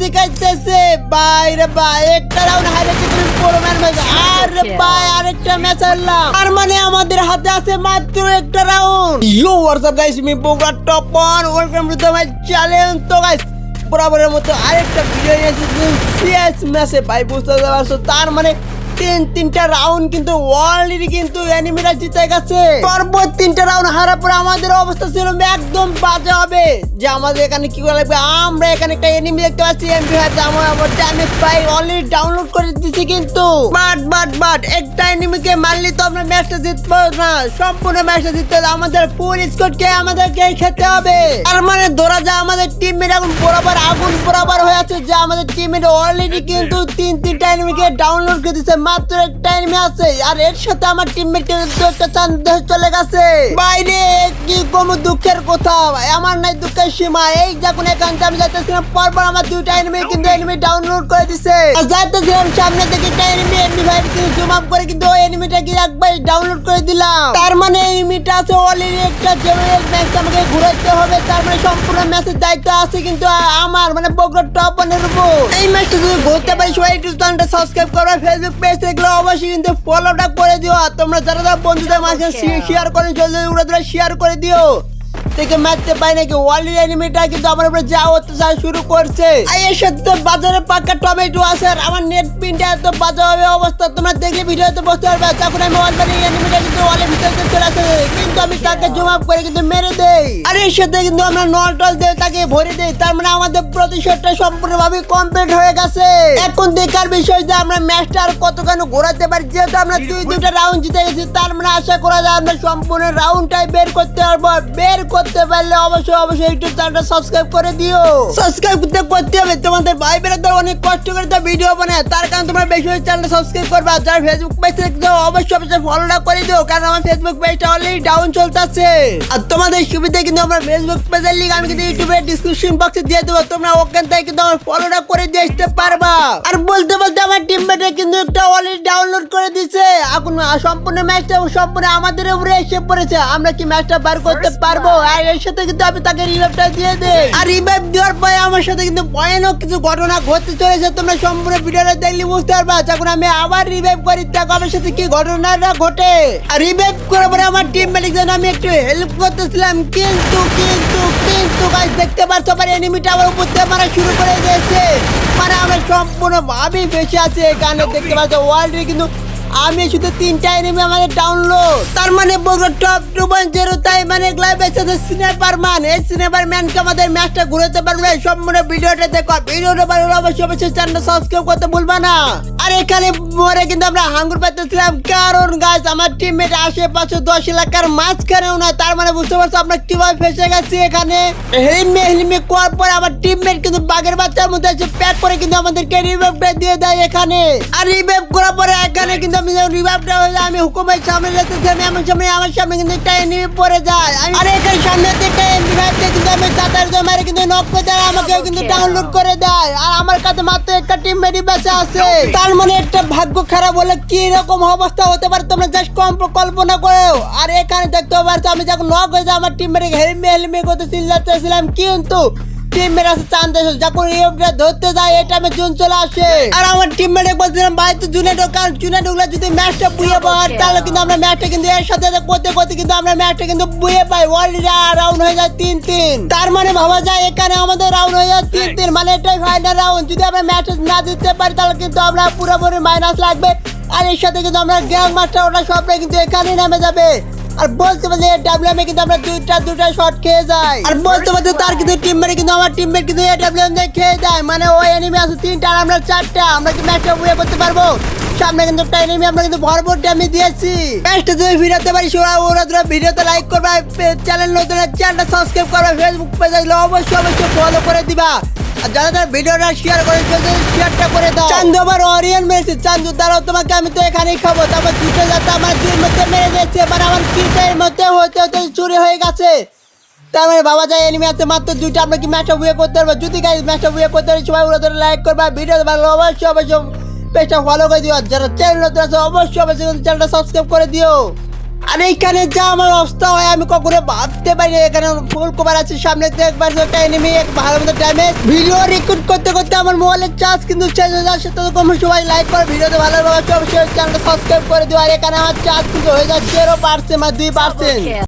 দেখাইতেছে ভাই বাইরে ভাই একটা রাউন্ড হারিয়েছে তুমি পুরো ম্যাচ ম্যাচ আর ভাই আরেকটা ম্যাচ হারলাম আর মানে আমাদের হাতে আছে মাত্র একটা round you WhatsApp guys me পোগ্রা top one welcome to the my challenge তো গাইস বরাবরের মতো আরেকটা ভিডিও নিয়েছি সিএস ম্যাচে ভাই বুঝতে পারছ। তার মানে তিন তিনটা রাউন্ড কিন্তু অলরেডি কিন্তু এনিমিরা জিতে গেছে। পরপর তিনটা রাউন্ড হারার পর আমাদের অবস্থা ছিল একদম বাজে হবে। যে আমাদের এখানে কি করে লাগবে? আমরা এখানে একটা এনিমি দেখতে পাচ্ছি এমপি হাতে আমার আমার ড্যামেজ পাই। অলরেডি ডাউনলোড করে দিছি কিন্তু। বাট বাট বাট একটা এনিমিকে মারলে তো আমরা ম্যাচটা জিততে না। সম্পূর্ণ ম্যাচটা জিততে হলে আমাদের ফুল স্কোরকে আমাদেরকে খেতে হবে। তার মানে ধরা যায় আমাদের টিমমেট এখন বরাবর আগুন বরাবর হয়ে আছে যে আমাদের টিমমেট অলরেডি কিন্তু তিন তিনটা এনিমিকে ডাউনলোড করে দিচ্ছে মাত্র একটা এনিমি আছে আর এর সাথে আমার টিমমেট কিন্তু একটা চান্দ চলে গেছে। বাইরে কি কম দুঃখের কথা। আমার নাই দুঃখের সীমা। এই যখন এখান থেকে আমি যাইতেছিলাম পরপর আমার দুইটা এনিমি কিন্তু এনিমি ডাউনলোড করে দিছে। যাইতেছিলাম সামনে থেকে একটা এনিমি এনিমি ভাই কিন্তু জুম আপ করে কিন্তু ওই এনিমিটা কি একবার ডাউনলোড করে দিলাম। তার মানে এনিমিটা আছে অলরেডি একটা জেনারেল ম্যাচ আমাকে ঘুরাইতে হবে। তার মানে সম্পূর্ণ ম্যাচের দায়িত্ব আছে কিন্তু আমার মানে বগুড়া টপ ওয়ানের উপর। এই ম্যাচটা যদি ঘুরতে পারি সবাই একটু চ্যানেলটা সাবস্ক্রাইব করো ফেসবুক পেজ দেখলে অবশ্যই কিন্তু ফলোটা করে দিও। আর তোমরা যারা যারা বন্ধুদের মাঝে শেয়ার করে জলদি উড়ে ধরে শেয়ার করে দিও। থেকে মারতে পাই নাকি ওয়ার্ল্ড এনিমিটা কিন্তু আমার উপরে যা অত্যাচার শুরু করছে। এর সাথে বাজারে পাকা টমেটো আছে আর আমার নেট প্রিন্টে এত বাজে হবে অবস্থা, তোমরা দেখলে ভিডিওতে বুঝতে পারবে। তখন আমি ওয়ার্ল্ড এনিমিটা কিন্তু ওয়ালের ভিতরে চলে আসে, কিন্তু আমি তাকে জুম আপ করে কিন্তু মেরে দেই। আর এর সাথে কিন্তু আমরা নল টল দিয়ে তাকে ভরে দেই, তার মানে আমাদের প্রতিশোধটা সম্পূর্ণভাবে কমপ্লিট হয়ে গেছে। এখন দেখার বিষয় যে আমরা ম্যাচটা আর কতখানি ঘোরাতে পারি, যেহেতু আমরা দুই দুইটা রাউন্ড জিতে গেছি, তার মানে আশা করা যায় আমরা সম্পূর্ণ রাউন্ডটাই বের করতে পারব। বের করতে পারলে অবশ্যই অবশ্যই ইউটিউব চ্যানেলটা সাবস্ক্রাইব করে দিও। সাবস্ক্রাইব করতে করতে হবে তোমাদের ভাই বেড়া অনেক কষ্ট করে তো ভিডিও বানায় তার কারণে তোমরা বেশি বেশি চ্যানেলটা সাবস্ক্রাইব করবে আর যারা ফেসবুক পেজ থেকে অবশ্যই অবশ্যই ফলোটা করে দিও কারণ আমার ফেসবুক পেজটা অলরেডি ডাউন চলতেছে। আর তোমাদের সুবিধা কিন্তু আমার ফেসবুক পেজের লিঙ্ক আমি কিন্তু ইউটিউবের ডিসক্রিপশন বক্সে দিয়ে দেবো তোমরা ওখান থেকে কিন্তু আমার ফলোটা করে দিয়ে আসতে পারবা। আর বলতে বলতে আমার টিমমেটে কিন্তু একটা অলরেডি ডাউনলোড করে দিছে এখন সম্পূর্ণ ম্যাচটা সম্পূর্ণ আমাদের উপরে এসে পড়েছে আমরা কি ম্যাচটা বার করতে পারব? আর এর সাথে কিন্তু আমি তাকে রিভাইভটা দিয়ে দেই। আর রিভাইভ দেওয়ার পরে আমার সাথে কিন্তু ভয়ানক কিছু ঘটনা ঘটতে চলেছে, তোমরা সম্পূর্ণ ভিডিওটা দেখলে বুঝতে পারবা। যখন আমি আবার রিভাইভ করি তখন আমার সাথে কি ঘটনাটা ঘটে। আর রিভাইভ করার পরে আমার টিম মেটিক আমি একটু হেল্প করতেছিলাম, কিন্তু কিন্তু কিন্তু গাছ দেখতে পাচ্ছ আমার এনিমিটা আমার উপর থেকে মারা শুরু করে দিয়েছে। মানে আমরা সম্পূর্ণ ভাবে ফেসে আছে এখানে, দেখতে পাচ্ছ ওয়ার্ল্ডে কিন্তু আমি শুধু তিনটা এনিমি আমাদের ডাউনলোড তার মানে Bogura top two point zero তাই মানে লাইভ এসেছে সিনেপার ম্যান এই সিনেপার ম্যানকে আমাদের ম্যাচটা ঘুরাতে পারবে। সম্পূর্ণ ভিডিওটা দেখো। ভিডিওটা ভালো অবশ্যই অবশ্যই চ্যানেল সাবস্ক্রাইব করতে ভুলবা না। আর এখানে পরে কিন্তু আমরা হাঙ্গুর পাইতেছিলাম। কারণ গাছ আমার টিমমেট আশেপাশে দশ এলাকার মাঝখানেও না, তার মানে বুঝতে পারছ আমরা কীভাবে ফেসে গেছি এখানে। হেলমে হেলমে করার পর আমার টিমমেট কিন্তু বাঘের বাচ্চার মধ্যে এসে প্যাক করে কিন্তু আমাদেরকে রিভাইভটা দিয়ে দেয় এখানে। আর রিভাইভ করার পরে এখানে কিন্তু আমি যখন রিভাইভটা হয়ে আমি হুকুমের সামনে যেতেছি আমি আমার সামনে আমার সামনে কিন্তু একটা এনিমি পড়ে যায় আমি- আর এখানে সামনে থেকে রিভাইভ দিয়ে কিন্তু আমি তাতার জন্য মারে কিন্তু নক করে দেয় আমাকে কিন্তু ডাউনলোড করে দেয়। আর আমার কাছে মাত্র একটা টিম মেডি বেঁচে আছে। তার মানে একটা ভাগ্য খারাপ হলে কি রকম অবস্থা হতে পারে তোমরা জাস্ট কম কল্পনা করো। আর এখানে দেখতে পারছ আমি যখন নক হয়ে যায় আমার টিম মেরে হেলমে হেলমে করতে চিল্লাতেছিলাম কিন্তু টিম মেরে আসে চান্দ যখন ইয়েটা ধরতে যায় এটা আমি জুন চলে আসে। আর আমার টিম মেরে বলছিলাম ভাই তো জুনে ঢোকার জুনে ঢুকলে যদি ম্যাচটা বুয়ে পাওয়ার তাহলে কিন্তু আমরা ম্যাচটা কিন্তু এর সাথে সাথে করতে করতে কিন্তু আমরা ম্যাচটা কিন্তু বুয়ে পাই। অলরেডি রাউন্ড হয়ে যায় তিন তিন তার মানে ভাবা যায় এখানে আমাদের রাউন্ড হয়ে যায় তিন তিন মানে এটাই ফাইনাল রাউন্ড যদি আমরা ম্যাচ না জিততে পারি তাহলে কিন্তু আমরা পুরোপুরি মাইনাস লাগবে। আর এর সাথে কিন্তু আমরা গ্যাং মাস্টার ওটা সবটাই কিন্তু এখানেই নেমে যাবে। আর বলতে বলতে ডাব্লিউএম কিন্তু আমরা দুইটা দুইটা শট খেয়ে যাই। আর বলতে বলতে তার কিন্তু টিম মেরে কিন্তু, আমার টিম মেট কিন্তু ডাব্লিউএম দিয়ে খেয়ে যায়। মানে ওই এনিমি আছে তিনটা আর আমরা চারটা। আমরা কি ম্যাচটা বুয়ে করতে পারব? সামনে কিন্তু একটা এনিমি আমরা কিন্তু ভরপুর ড্যামেজ দিয়েছি। ম্যাচটা যদি ভিডিওতে পারি ওরা ওরা তোরা ভিডিওতে লাইক করবা। চ্যানেল নতুন চ্যানেলটা সাবস্ক্রাইব করবা। ফেসবুক পেজে অবশ্যই অবশ্যই ফলো করে দিবা। যারা ভিডিওটা শেয়ার করে শেয়ারটা করে দাও। চান্দু আবার অরিয়ন চান্দু, দাঁড়াও, তোমাকে আমি তো এখানেই খাব। তারপর দুটো যাতে আমার দুই মধ্যে মেরে দিয়েছে এবার আমার কিটের মধ্যে হতে হতে চুরি হয়ে গেছে। তার মানে বাবা যায় এনিমি আছে, মাত্র দুইটা আমরা কি ম্যাচটা বুয়ে করতে পারব? যদি গাইজ ম্যাচটা বুয়ে করতে পারি, সবাই ওরা ধরে লাইক করবা ভিডিও ভালো, অবশ্যই অবশ্যই পেজটা ফলো করে দিও। যারা চ্যানেল নতুন আছে, অবশ্যই অবশ্যই চ্যানেলটা সাবস্ক্রাইব করে দিও। আর এইখানে যা আমার অবস্থা হয়, আমি কখনো ভাবতে পারি এখানে ফুল কভার আছে, সামনে দেখবার একটা এনিমি এক ভালো মতো ড্যামেজ ভিডিও রেকর্ড করতে করতে আমার মোবাইলের চার্জ কিন্তু শেষ হয়ে যাচ্ছে, তো কম সবাই লাইক করে ভিডিওতে ভালো লাগছে অবশ্যই চ্যানেলটা সাবস্ক্রাইব করে দিও। আর এখানে আমার চার্জ কিন্তু হয়ে যাচ্ছে এরও পার্সেন্ট বা দুই পার্সেন্ট